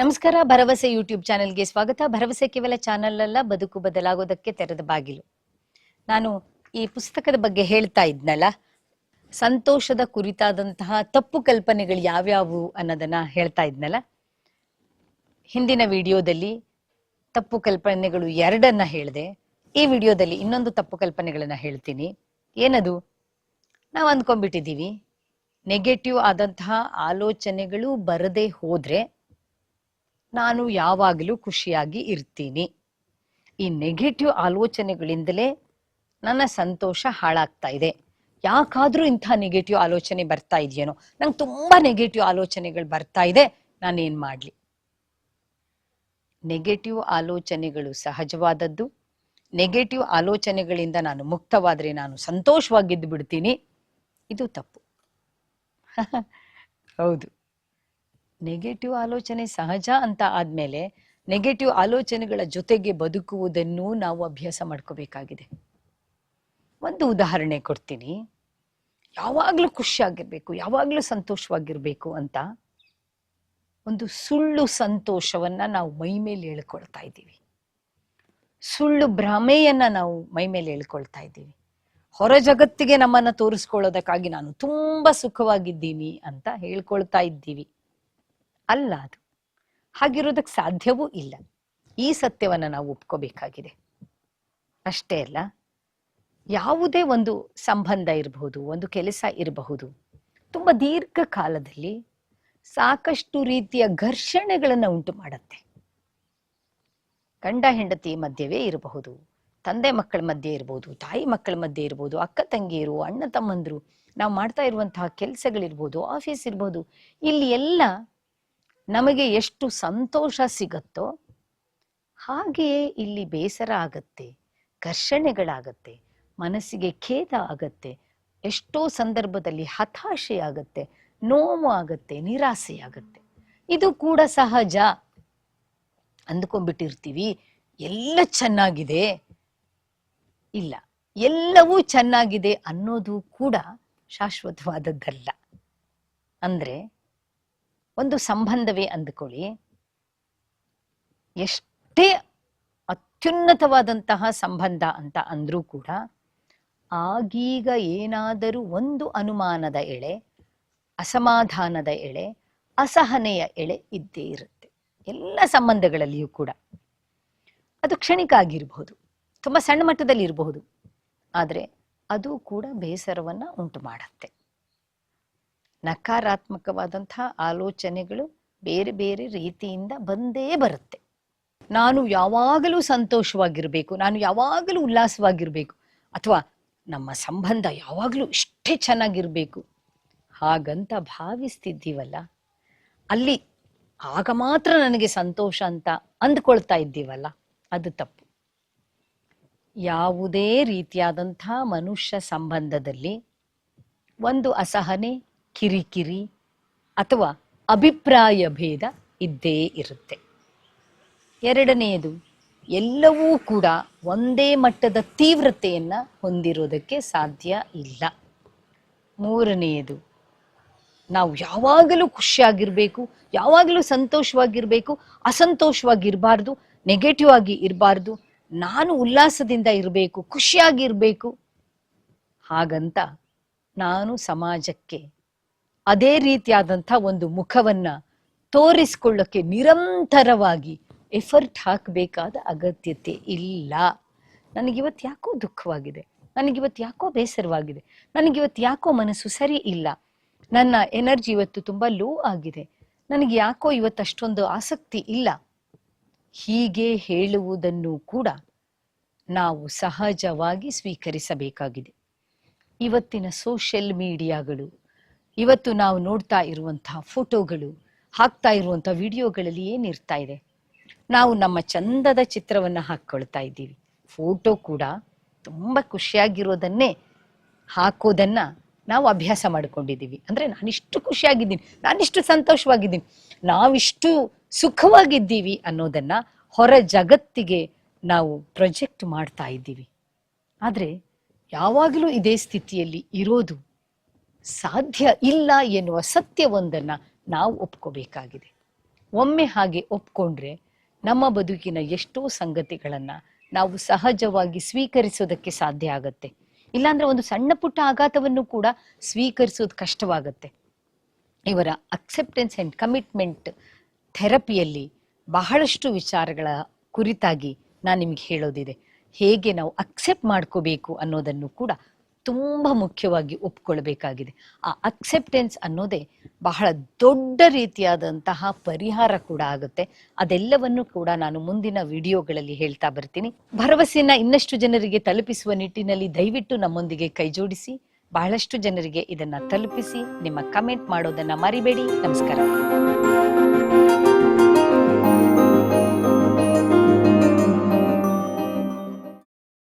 ನಮಸ್ಕಾರ, ಭರವಸೆ ಯೂಟ್ಯೂಬ್ ಚಾನೆಲ್ಗೆ ಸ್ವಾಗತ. ಭರವಸೆ ಕೇವಲ ಚಾನೆಲ್ ಅಲ್ಲ, ಬದುಕು ಬದಲಾಗೋದಕ್ಕೆ ತೆರೆದ ಬಾಗಿಲು. ನಾನು ಈ ಪುಸ್ತಕದ ಬಗ್ಗೆ ಹೇಳ್ತಾ ಇದ್ನಲ್ಲ, ಸಂತೋಷದ ಕುರಿತಾದಂತಹ ತಪ್ಪು ಕಲ್ಪನೆಗಳು ಯಾವ್ಯಾವು ಅನ್ನೋದನ್ನ ಹೇಳ್ತಾ ಇದ್ನಲ್ಲ. ಹಿಂದಿನ ವಿಡಿಯೋದಲ್ಲಿ ತಪ್ಪು ಕಲ್ಪನೆಗಳು ಎರಡನ್ನ ಹೇಳಿದೆ, ಈ ವಿಡಿಯೋದಲ್ಲಿ ಇನ್ನೊಂದು ತಪ್ಪು ಕಲ್ಪನೆಗಳನ್ನ ಹೇಳ್ತೀನಿ. ಏನದು? ನಾವು ಅಂದ್ಕೊಂಡ್ಬಿಟ್ಟಿದ್ದೀವಿ, ನೆಗೆಟಿವ್ ಆದಂತಹ ಆಲೋಚನೆಗಳು ಬರದೇ ಹೋದ್ರೆ ನಾನು ಯಾವಾಗಲೂ ಖುಷಿಯಾಗಿ ಇರ್ತೀನಿ. ಈ ನೆಗೆಟಿವ್ ಆಲೋಚನೆಗಳಿಂದಲೇ ನನ್ನ ಸಂತೋಷ ಹಾಳಾಗ್ತಾ ಇದೆ. ಯಾಕಾದ್ರೂ ಇಂಥ ನೆಗೆಟಿವ್ ಆಲೋಚನೆ ಬರ್ತಾ ಇದೆಯೇನೋ? ನಂಗೆ ತುಂಬಾ ನೆಗೆಟಿವ್ ಆಲೋಚನೆಗಳು ಬರ್ತಾ ಇದೆ. ನಾನೇನ್ ಮಾಡ್ಲಿ? ನೆಗೆಟಿವ್ ಆಲೋಚನೆಗಳು ಸಹಜವಾದದ್ದು. ನೆಗೆಟಿವ್ ಆಲೋಚನೆಗಳಿಂದ ನಾನು ಮುಕ್ತವಾದ್ರೆ ನಾನು ಸಂತೋಷವಾಗಿದ್ದು ಬಿಡ್ತೀನಿ. ಇದು ತಪ್ಪು. ಹೌದು. ನೆಗೆಟಿವ್ ಆಲೋಚನೆ ಸಹಜ ಅಂತ ಆದ್ಮೇಲೆ ನೆಗೆಟಿವ್ ಆಲೋಚನೆಗಳ ಜೊತೆಗೆ ಬದುಕುವುದನ್ನು ನಾವು ಅಭ್ಯಾಸ ಮಾಡ್ಕೋಬೇಕಾಗಿದೆ. ಒಂದು ಉದಾಹರಣೆ ಕೊಡ್ತೀನಿ. ಯಾವಾಗಲೂ ಖುಷಿಯಾಗಿರ್ಬೇಕು, ಯಾವಾಗಲೂ ಸಂತೋಷವಾಗಿರ್ಬೇಕು ಅಂತ ಒಂದು ಸುಳ್ಳು ಸಂತೋಷವನ್ನ ನಾವು ಮೈ ಮೇಲೆ ಹೇಳ್ಕೊಳ್ತಾ ಇದ್ದೀವಿ. ಸುಳ್ಳು ಭ್ರಮೆಯನ್ನ ನಾವು ಮೈ ಮೇಲೆ ಹೇಳ್ಕೊಳ್ತಾ ಇದ್ದೀವಿ. ಹೊರ ಜಗತ್ತಿಗೆ ನಮ್ಮನ್ನ ತೋರಿಸ್ಕೊಳ್ಳೋದಕ್ಕಾಗಿ ನಾನು ತುಂಬಾ ಸುಖವಾಗಿದ್ದೀನಿ ಅಂತ ಹೇಳ್ಕೊಳ್ತಾ ಇದ್ದೀವಿ. ಅಲ್ಲ ಅದು. ಹಾಗಿರೋದಕ್ಕೆ ಸಾಧ್ಯವೂ ಇಲ್ಲ. ಈ ಸತ್ಯವನ್ನ ನಾವು ಒಪ್ಕೋಬೇಕಾಗಿದೆ. ಅಷ್ಟೇ ಅಲ್ಲ, ಯಾವುದೇ ಒಂದು ಸಂಬಂಧ ಇರಬಹುದು, ಒಂದು ಕೆಲಸ ಇರಬಹುದು, ತುಂಬಾ ದೀರ್ಘಕಾಲದಲ್ಲಿ ಸಾಕಷ್ಟು ರೀತಿಯ ಘರ್ಷಣೆಗಳನ್ನು ಉಂಟು ಮಾಡುತ್ತೆ. ಗಂಡ, ಹೆಂಡತಿ ಮಧ್ಯವೇ ಇರಬಹುದು, ತಂದೆ, ಮಕ್ಕಳ ಮಧ್ಯೆ ಇರ್ಬೋದು ತಾಯಿ, ಮಕ್ಕಳ ಮಧ್ಯೆ ಇರ್ಬೋದು ಅಕ್ಕ ತಂಗಿಯರು ಅಣ್ಣ, ತಮ್ಮಂದರು, ನಾವು ಮಾಡ್ತಾ ಇರುವಂತಹ ಕೆಲಸಗಳಿರ್ಬೋದು, ಆಫೀಸ್ ಇರ್ಬೋದು, ಇಲ್ಲಿ ಎಲ್ಲ ನಮಗೆ ಎಷ್ಟು ಸಂತೋಷ ಸಿಗತ್ತೋ ಹಾಗೆಯೇ ಇಲ್ಲಿ ಬೇಸರ ಆಗತ್ತೆ, ಘರ್ಷಣೆಗಳಾಗತ್ತೆ, ಮನಸ್ಸಿಗೆ ಖೇದ ಆಗತ್ತೆ, ಎಷ್ಟೋ ಸಂದರ್ಭದಲ್ಲಿ ಹತಾಶೆ ಆಗತ್ತೆ, ನೋವು ಆಗತ್ತೆ, ನಿರಾಸೆ ಆಗತ್ತೆ. ಇದು ಕೂಡ ಸಹಜ. ಅಂದ್ಕೊಂಡ್ಬಿಟ್ಟಿರ್ತೀವಿ, ಎಲ್ಲ ಚೆನ್ನಾಗಿದೆ. ಇಲ್ಲ, ಎಲ್ಲವೂ ಚೆನ್ನಾಗಿದೆ ಅನ್ನೋದು ಕೂಡ ಶಾಶ್ವತವಾದದ್ದಲ್ಲ. ಅಂದ್ರೆ ಒಂದು ಸಂಬಂಧವೇ ಅಂದ್ಕೊಳ್ಳಿ. ಎಷ್ಟೇ ಅತ್ಯುನ್ನತವಾದಂತಹ ಸಂಬಂಧ ಅಂತ ಅಂದ್ರೂ ಕೂಡ ಆಗೀಗ ಏನಾದರೂ ಒಂದು ಅನುಮಾನದ ಎಳೆ, ಅಸಮಾಧಾನದ ಎಳೆ, ಅಸಹನೆಯ ಎಳೆ ಇದ್ದೇ ಇರುತ್ತೆ. ಎಲ್ಲ ಸಂಬಂಧಗಳಲ್ಲಿಯೂ ಕೂಡ. ಅದು ಕ್ಷಣಿಕ ಆಗಿರಬಹುದು, ತುಂಬ ಸಣ್ಣ ಮಟ್ಟದಲ್ಲಿ ಇರಬಹುದು ಆದರೆ ಅದು ಕೂಡ ಬೇಸರವನ್ನು ಉಂಟು ಮಾಡತ್ತೆ ನಕಾರಾತ್ಮಕವಾದಂತಹ ಆಲೋಚನೆಗಳು ಬೇರೆ ಬೇರೆ ರೀತಿಯಿಂದ ಬಂದೇ ಬರುತ್ತೆ. ನಾನು ಯಾವಾಗಲೂ ಸಂತೋಷವಾಗಿರಬೇಕು, ನಾನು ಯಾವಾಗಲೂ ಉಲ್ಲಾಸವಾಗಿರಬೇಕು, ಅಥವಾ ನಮ್ಮ ಸಂಬಂಧ ಯಾವಾಗಲೂ ಇಷ್ಟೇ ಚೆನ್ನಾಗಿರಬೇಕು, ಹಾಗಂತ ಭಾವಿಸ್ತಿದ್ದೀವಲ್ಲ, ಅಲ್ಲಿ ಆಗ ಮಾತ್ರ ನನಗೆ ಸಂತೋಷ ಅಂತ ಅಂದ್ಕೊಳ್ತಾ ಇದ್ದೀವಲ್ಲ, ಅದು ತಪ್ಪು. ಯಾವುದೇ ರೀತಿಯಾದಂಥ ಮನುಷ್ಯ ಸಂಬಂಧದಲ್ಲಿ ಒಂದು ಅಸಹನೆ ಕಿರಿಕಿರಿ ಅಥವಾ ಅಭಿಪ್ರಾಯ ಭೇದ ಇದ್ದೇ ಇರುತ್ತೆ. ಎರಡನೆಯದು, ಎಲ್ಲವೂ ಕೂಡ ಒಂದೇ ಮಟ್ಟದ ತೀವ್ರತೆಯನ್ನು ಹೊಂದಿರೋದಕ್ಕೆ ಸಾಧ್ಯ ಇಲ್ಲ. ಮೂರನೆಯದು, ನಾವು ಯಾವಾಗಲೂ ಖುಷಿಯಾಗಿರಬೇಕು, ಯಾವಾಗಲೂ ಸಂತೋಷವಾಗಿರ್ಬೇಕು, ಅಸಂತೋಷವಾಗಿರಬಾರ್ದು ನೆಗೆಟಿವ್ ಆಗಿ ಇರಬಾರ್ದು, ನಾನು ಉಲ್ಲಾಸದಿಂದ ಇರಬೇಕು, ಖುಷಿಯಾಗಿರಬೇಕು. ಹಾಗಂತ ನಾನು ಸಮಾಜಕ್ಕೆ ಅದೇ ರೀತಿಯಾದಂಥ ಒಂದು ಮುಖವನ್ನ ತೋರಿಸ್ಕೊಳ್ಳೋಕ್ಕೆ ನಿರಂತರವಾಗಿ ಎಫರ್ಟ್ ಹಾಕಬೇಕಾದ ಅಗತ್ಯತೆ ಇಲ್ಲ. ನನಗಿವತ್ತು ಯಾಕೋ ದುಃಖವಾಗಿದೆ, ನನಗಿವತ್ತು ಯಾಕೋ ಬೇಸರವಾಗಿದೆ, ನನಗಿವತ್ತು ಯಾಕೋ ಮನಸ್ಸು ಸರಿ ಇಲ್ಲ, ನನ್ನ ಎನರ್ಜಿ ಇವತ್ತು ತುಂಬ ಲೋ ಆಗಿದೆ, ನನಗೆ ಯಾಕೋ ಇವತ್ತು ಅಷ್ಟೊಂದು ಆಸಕ್ತಿ ಇಲ್ಲ. ಹೀಗೆ ಹೇಳುವುದನ್ನು ಕೂಡ ನಾವು ಸಹಜವಾಗಿ ಸ್ವೀಕರಿಸಬೇಕಾಗಿದೆ. ಇವತ್ತಿನ ಸೋಷಿಯಲ್ ಮೀಡಿಯಾಗಳು ಇವತ್ತು ನಾವು ನೋಡ್ತಾ ಇರುವಂತಹ ಫೋಟೋಗಳು, ಹಾಕ್ತಾ ಇರುವಂತಹ ವಿಡಿಯೋಗಳಲ್ಲಿ ಏನಿರ್ತಾ ಇದೆ? ನಾವು ನಮ್ಮ ಚಂದದ ಚಿತ್ರವನ್ನ ಹಾಕ್ಕೊಳ್ತಾ ಇದ್ದೀವಿ. ಫೋಟೋ ಕೂಡ ತುಂಬಾ ಖುಷಿಯಾಗಿರೋದನ್ನೇ ಹಾಕೋದನ್ನ ನಾವು ಅಭ್ಯಾಸ ಮಾಡಿಕೊಂಡಿದ್ದೀವಿ. ಅಂದ್ರೆ ನಾನಿಷ್ಟು ಖುಷಿಯಾಗಿದ್ದೀನಿ, ನಾನಿಷ್ಟು ಸಂತೋಷವಾಗಿದ್ದೀನಿ, ನಾವಿಷ್ಟು ಸುಖವಾಗಿದ್ದೀವಿ ಅನ್ನೋದನ್ನ ಹೊರ ಜಗತ್ತಿಗೆ ನಾವು ಪ್ರೊಜೆಕ್ಟ್ ಮಾಡ್ತಾ ಇದ್ದೀವಿ. ಆದ್ರೆ ಯಾವಾಗಲೂ ಇದೇ ಸ್ಥಿತಿಯಲ್ಲಿ ಇರೋದು ಸಾಧ್ಯ ಇಲ್ಲ ಎನ್ನುವ ಸತ್ಯವೊಂದನ್ನು ನಾವು ಒಪ್ಕೋಬೇಕಾಗಿದೆ. ಒಮ್ಮೆ ಹಾಗೆ ಒಪ್ಕೊಂಡ್ರೆ ನಮ್ಮ ಬದುಕಿನ ಎಷ್ಟೋ ಸಂಗತಿಗಳನ್ನು ನಾವು ಸಹಜವಾಗಿ ಸ್ವೀಕರಿಸೋದಕ್ಕೆ ಸಾಧ್ಯ ಆಗತ್ತೆ. ಇಲ್ಲಾಂದ್ರೆ ಒಂದು ಸಣ್ಣ ಪುಟ್ಟ ಆಘಾತವನ್ನು ಕೂಡ ಸ್ವೀಕರಿಸೋದು ಕಷ್ಟವಾಗತ್ತೆ. ಇವರ ಅಕ್ಸೆಪ್ಟೆನ್ಸ್ ಅಂಡ್ ಕಮಿಟ್ಮೆಂಟ್ ಥೆರಪಿಯಲ್ಲಿ ಬಹಳಷ್ಟು ವಿಚಾರಗಳ ಕುರಿತಾಗಿ ನಾನು ನಿಮಗೆ ಹೇಳೋದಿದೆ. ಹೇಗೆ ನಾವು ಅಕ್ಸೆಪ್ಟ್ ಮಾಡ್ಕೋಬೇಕು ಅನ್ನೋದನ್ನು ಕೂಡ ತುಂಬ ಮುಖ್ಯವಾಗಿ ಒಪ್ಕೊಳ್ಬೇಕಾಗಿದೆ. ಆ ಅಕ್ಸೆಪ್ಟೆನ್ಸ್ ಅನ್ನೋದೇ ಬಹಳ ದೊಡ್ಡ ರೀತಿಯಾದಂತಹ ಪರಿಹಾರ ಕೂಡ ಆಗುತ್ತೆ. ಅದೆಲ್ಲವನ್ನು ಕೂಡ ನಾನು ಮುಂದಿನ ವಿಡಿಯೋಗಳಲ್ಲಿ ಹೇಳ್ತಾ ಬರ್ತೀನಿ. ಭರವಸೆಯನ್ನ ಇನ್ನಷ್ಟು ಜನರಿಗೆ ತಲುಪಿಸುವ ನಿಟ್ಟಿನಲ್ಲಿ ದಯವಿಟ್ಟು ನಮ್ಮೊಂದಿಗೆ ಕೈಜೋಡಿಸಿ ಬಹಳಷ್ಟು ಜನರಿಗೆ ಇದನ್ನ ತಲುಪಿಸಿ, ನಿಮ್ಮ ಕಮೆಂಟ್ ಮಾಡೋದನ್ನ ಮರಿಬೇಡಿ. ನಮಸ್ಕಾರ.